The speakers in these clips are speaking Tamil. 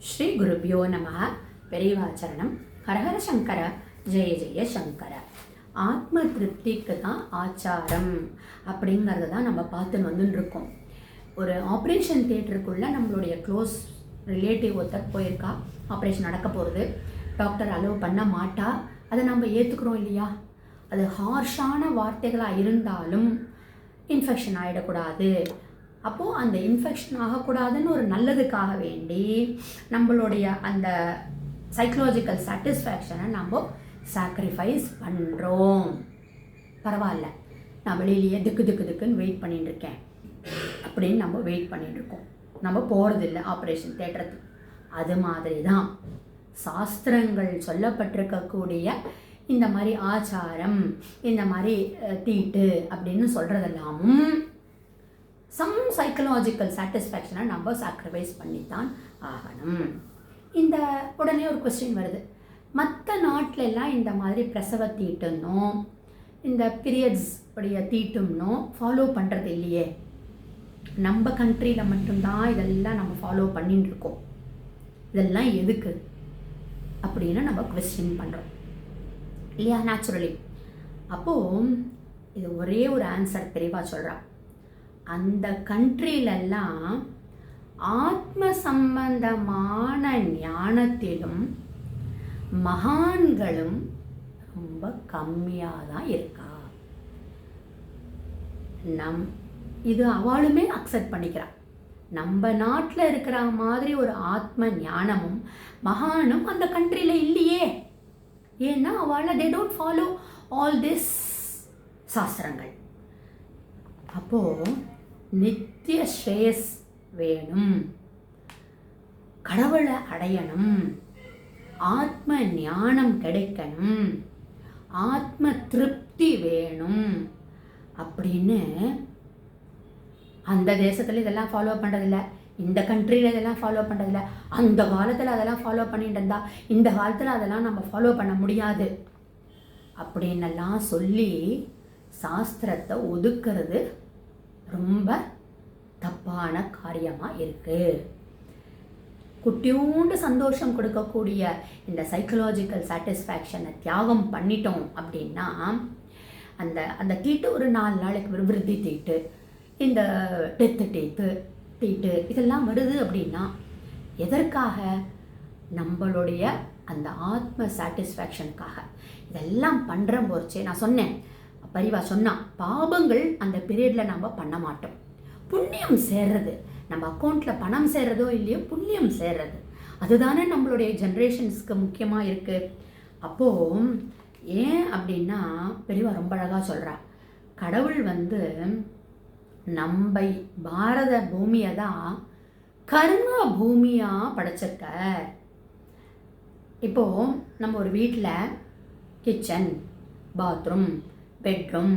ஸ்ரீ குருபியோ நம பெரியவாச்சரணம். ஹரஹர சங்கர ஜெய ஜெய சங்கர. ஆத்ம திருப்திக்கு தான் ஆச்சாரம் அப்படிங்கிறத தான் நம்ம பார்த்துன்னு வந்துருக்கோம் ஒரு ஆப்ரேஷன் தியேட்டருக்குள்ளே நம்மளுடைய க்ளோஸ் ரிலேட்டிவ் ஒருத்தர் போயிருக்கா ஆப்ரேஷன் நடக்க போகிறது டாக்டர் அலோவ் பண்ண மாட்டா அதை நம்ம ஏற்றுக்கிறோம் இல்லையா? அது ஹார்ஷான வார்த்தைகளாக இருந்தாலும் இன்ஃபெக்ஷன் ஆகிடக்கூடாது அப்போது அந்த இன்ஃபெக்ஷன் ஆகக்கூடாதுன்னு ஒரு நல்லதுக்காக வேண்டி நம்மளுடைய அந்த சைக்கலாஜிக்கல் சாட்டிஸ்ஃபேக்ஷனை நம்ம சாக்ரிஃபைஸ் பண்ணுறோம் பரவாயில்ல. நான் வெளியிலேயே திக்கு திக்கு திக்குன்னு வெயிட் பண்ணிட்டு இருக்கேன் அப்படின்னு நம்ம வெயிட் பண்ணிட்டு இருக்கோம் நம்ம போகிறதில்ல ஆப்ரேஷன் தேட்டரத்துக்கு அது மாதிரி தான் சாஸ்திரங்கள் சொல்லப்பட்டிருக்கக்கூடிய இந்த மாதிரி ஆச்சாரம் இந்த மாதிரி தீட்டு அப்படின்னு சொல்கிறதெல்லாமும் சம் சைக்கலாஜிக்கல் சாட்டிஸ்ஃபேக்ஷனை நம்ம சாக்ரிஃபைஸ் பண்ணித்தான் ஆகணும். இந்த உடனே ஒரு கொஸ்டின் வருது. மற்ற நாட்டில எல்லாம் இந்த மாதிரி பிரசவ தீட்டுன்னோ இந்த பீரியட்ஸ் உடைய தீட்டும்னோ ஃபாலோ பண்ணுறது இல்லையே. நம்ம கண்ட்ரியில் மட்டும்தான் இதெல்லாம் நம்ம ஃபாலோ பண்ணிட்டு இருக்கோம் இதெல்லாம் எதுக்கு அப்படின்னு நம்ம கொஸ்டின் பண்ணுறோம் இல்லையா? நேச்சுரலி அப்போது இது ஒரே ஒரு ஆன்சர் தெளிவாக சொல்கிறான் அந்த கண்ட்ரிலெல்லாம் ஆத்ம சம்பந்தமான ஞானத்திலும் மகான்களும் ரொம்ப கம்மியாக தான் இருக்கா. நம் இது அவளுமே அக்செப்ட் பண்ணிக்கிறாள் நம்ம நாட்டில் இருக்கிற மாதிரி ஒரு ஆத்ம ஞானமும் மகானும் அந்த கண்ட்ரியில் இல்லையே. ஏன்னா அவளை they don't follow all this சாஸ்திரங்கள். அப்போது நித்திய ஸ்ரேயஸ் வேணும். கடவுளை அடையணும். ஆத்ம ஞானம் கிடைக்கணும். ஆத்ம திருப்தி வேணும். அப்படின்னு அந்த தேசத்தில் இதெல்லாம் ஃபாலோ பண்ணுறதில்ல இந்த கண்ட்ரியில் இதெல்லாம் ஃபாலோ பண்ணுறதில்ல அந்த காலத்தில் அதெல்லாம் ஃபாலோ பண்ணிட்டு இருந்தா இந்த காலத்தில் அதெல்லாம் நம்ம ஃபாலோ பண்ண முடியாது. அப்படின்னெல்லாம் சொல்லி சாஸ்திரத்தை ஒதுக்கிறது ரொம்ப தப்பான காரியமாக இருக்குது குட்டியூண்டு சந்தோஷம் கொடுக்கக்கூடிய இந்த சைக்கலாஜிக்கல் சாட்டிஸ்ஃபேக்ஷனை தியாகம் பண்ணிட்டோம் அப்படின்னா அந்த அந்த தீட்டு ஒரு நாலு நாளைக்கு ஒரு விருத்தி தீட்டு இந்த டெத்து டீத்து தீட்டு இதெல்லாம் வருது அப்படின்னா எதற்காக? நம்மளுடைய அந்த ஆத்ம சாட்டிஸ்ஃபேக்ஷனுக்காக இதெல்லாம் பண்ணுற போச்சே நான் சொன்னேன். பரிவா சொன்னான் பாபங்கள் அந்த பீரியடில் நம்ம பண்ண மாட்டோம். புண்ணியம் சேர்றது. நம்ம அக்கௌண்ட்டில் பணம் சேர்றதோ இல்லையோ புண்ணியம் சேர்றது. அதுதானே நம்மளுடைய ஜென்ரேஷன்ஸ்க்கு முக்கியமாக இருக்குது அப்போது ஏன் அப்படின்னா பெரியவா ரொம்ப அழகாக சொல்கிறா கடவுள் வந்து நம்ம பாரத பூமியை தான் கர்ம பூமியாக படைச்சிருக்கார். இப்போது நம்ம ஒரு வீட்டில் கிச்சன் பாத்ரூம் பெட்ரூம்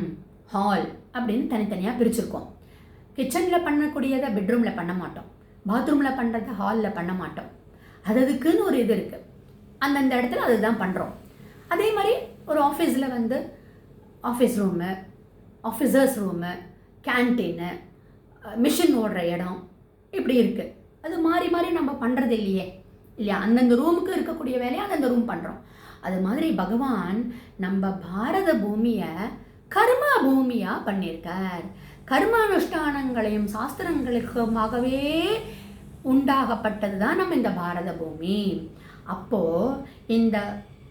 ஹால் அப்படின்னு தனித்தனியாக பிரிச்சிருக்கோம். கிச்சனில் பண்ணக்கூடியதை பெட்ரூமில் பண்ண மாட்டோம். பாத்ரூமில் பண்ணுறத ஹாலில் பண்ண மாட்டோம். அது அதுக்குன்னு ஒரு இது இருக்குது அந்தந்த இடத்துல அதுதான் பண்ணுறோம் அதே மாதிரி ஒரு ஆஃபீஸில் வந்து office room officers room canteen machine ஓடுற இடம் இப்படி இருக்குது அது மாறி மாறி நம்ம பண்ணுறது இல்லையே. இல்லையா? அந்தந்த ரூமுக்கு இருக்கக்கூடிய வேலையை அந்தந்த ரூம் பண்ணுறோம் அது மாதிரி பகவான் நம்ம பாரத பூமியை கர்மா பூமியாக பண்ணியிருக்கார். கர்மானுஷ்டானங்களையும் சாஸ்திரங்களுக்குமாகவே உண்டாகப்பட்டது தான் நம்ம இந்த பாரத பூமி. அப்போது இந்த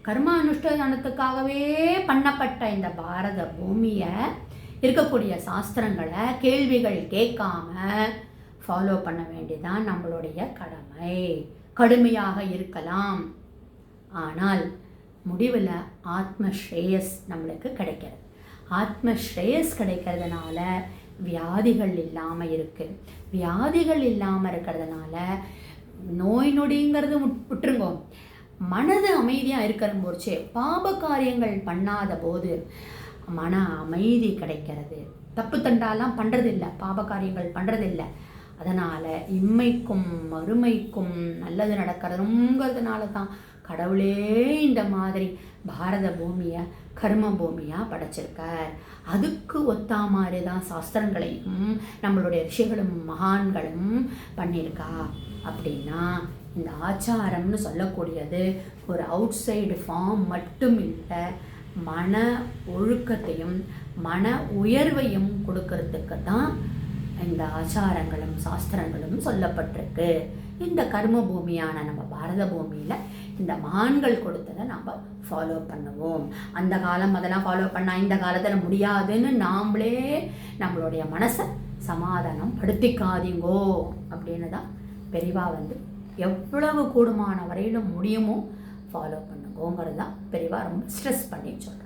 கர்மானுஷ்டானத்துக்காகவே பண்ணப்பட்ட இந்த பாரத பூமியை இருக்கக்கூடிய சாஸ்திரங்களை கேள்விகள் கேட்காம ஃபாலோ பண்ண வேண்டியதான் நம்மளுடைய கடமை. கடுமையாக இருக்கலாம். ஆனால் முடிவில் ஆத்ம ஸ்ரேயஸ் நம்மளுக்கு கிடைக்கிறது. ஆத்ம ஸ்ரேயஸ் கிடைக்கிறதுனால வியாதிகள் இல்லாமல் இருக்குது வியாதிகள் இல்லாமல் இருக்கிறதுனால நோய் நொடிங்கிறது விட்டுருங்கோ மனது அமைதியாக இருக்கிற போச்சே பாப காரியங்கள் பண்ணாத போது மன அமைதி கிடைக்கிறது. தப்பு தண்டாலாம் பண்ணுறதில்ல பாப காரியங்கள் பண்ணுறதில்ல அதனால் இம்மைக்கும் மறுமைக்கும் நல்லது நடக்கிறதுங்கிறதுனால தான் கடவுளே இந்த மாதிரி பாரத பூமியை கர்ம பூமியாக படைச்சிருக்கார். அதுக்கு ஒத்தா மாதிரி தான் சாஸ்திரங்களையும் நம்மளுடைய ரிஷிகளும் மகான்களும் பண்ணியிருக்கா. அப்படின்னா இந்த ஆச்சாரம்னு சொல்லக்கூடியது ஒரு அவுட் சைடு ஃபார்ம் மட்டும் இல்லை மன ஒழுக்கத்தையும் மன உயர்வையும் கொடுக்கறதுக்கு தான் இந்த ஆச்சாரங்களும் சாஸ்திரங்களும் சொல்லப்பட்டிருக்கு. இந்த கர்ம பூமியான நம்ம பாரத பூமியில் இந்த மான்கள் கொடுத்ததை நம்ம ஃபாலோ பண்ணுவோம். அந்த காலம் அதெல்லாம் ஃபாலோ பண்ணால் இந்த காலத்தில் முடியாதுன்னு நாம்ளே நம்மளுடைய மனசை சமாதானம் படுத்திக்காதீங்கோ அப்படின்னு தான் பெரிவா வந்து எவ்வளவு கூடுமான வரையிலும் முடியுமோ ஃபாலோ பண்ணுங்கோங்கிறது தான் பெரிவா ரொம்ப ஸ்ட்ரெஸ் பண்ணி சொல்கிறேன்